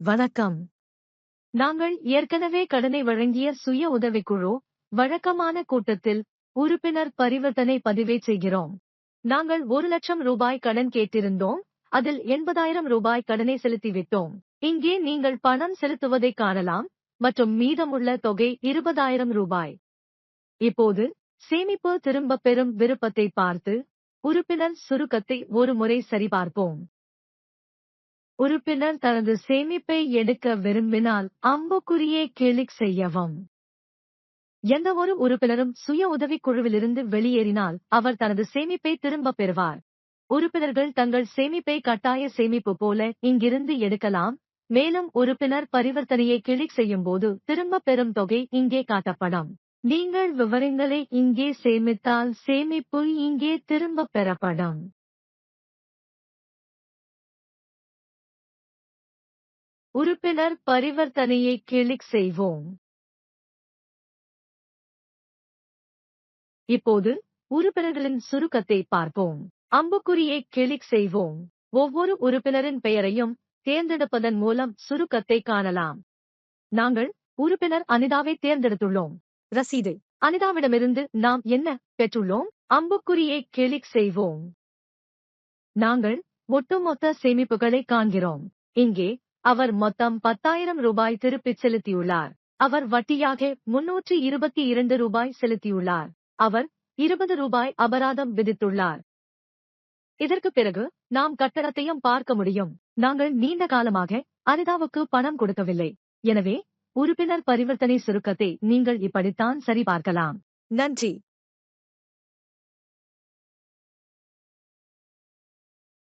வணக்கம். நாங்கள் ஏற்கனவே கடனை வழங்கிய சுய உதவிக்குழு வழக்கமான கூட்டத்தில் உறுப்பினர் பரிவர்த்தனை பதிவை செய்கிறோம். நாங்கள் ஒரு லட்சம் ரூபாய் கடன் கேட்டிருந்தோம். அதில் எண்பதாயிரம் ரூபாய் கடனை செலுத்திவிட்டோம். இங்கே நீங்கள் பணம் செலுத்துவதை காணலாம். மற்றும் மீதமுள்ள தொகை இருபதாயிரம் ரூபாய். இப்போது சேமிப்பு திரும்பப் பெறும் விருப்பத்தை பார்த்து உறுப்பினர் சுருக்கத்தை ஒரு முறை சரிபார்ப்போம். உறுப்பினர் தனது சேமிப்பை எடுக்க விரும்பினால் அம்புக்குறியை கிளிக் செய்யவும். எந்தவொரு உறுப்பினரும் சுய உதவிக் குழுவிலிருந்து வெளியேறினால் அவர் தனது சேமிப்பை திரும்பப் பெறுவார். உறுப்பினர்கள் தங்கள் சேமிப்பை கட்டாய சேமிப்பு போல இங்கிருந்து எடுக்கலாம். மேலும் உறுப்பினர் பரிவர்த்தனையை கிளிக் செய்யும்போது திரும்பப் பெறும் தொகை இங்கே காட்டப்படும். நீங்கள் விவரங்களை இங்கே சேமித்தால் சேமிப்பு இங்கே திரும்பப் பெறப்படும். உறுப்பினர் பரிவர்த்தனையை கிளிக் செய்வோம். இப்போது உறுப்பினர்களின் சுருக்கத்தை பார்ப்போம். அம்புக்குறியை கிளிக் செய்வோம். ஒவ்வொரு உறுப்பினரின் பெயரையும் தேர்ந்தெடுப்பதன் மூலம் சுருக்கத்தை காணலாம். நாங்கள் உறுப்பினர் அனிதாவை தேர்ந்தெடுத்துள்ளோம். ரசீது. அனிதாவிடமிருந்து நாம் என்ன பெற்றுள்ளோம்? அம்புக்குறியை கிளிக் செய்வோம். நாங்கள் ஒட்டுமொத்த சேமிப்புகளை காண்கிறோம். இங்கே அவர் மொத்தம் பத்தாயிரம் ரூபாய் திருப்பிச் செலுத்தியுள்ளார். அவர் வட்டியாக முன்னூற்றி இருபத்தி இரண்டு ரூபாய் செலுத்தியுள்ளார். அவர் இருபது ரூபாய் அபராதம் விதித்துள்ளார். இதற்கு பிறகு நாம் கட்டணத்தையும் பார்க்க முடியும். நாங்கள் நீண்ட காலமாக அனிதாவுக்கு பணம் கொடுக்கவில்லை. எனவே உறுப்பினர் பரிவர்த்தனை சுருக்கத்தை நீங்கள் இப்படித்தான் சரிபார்க்கலாம். நன்றி.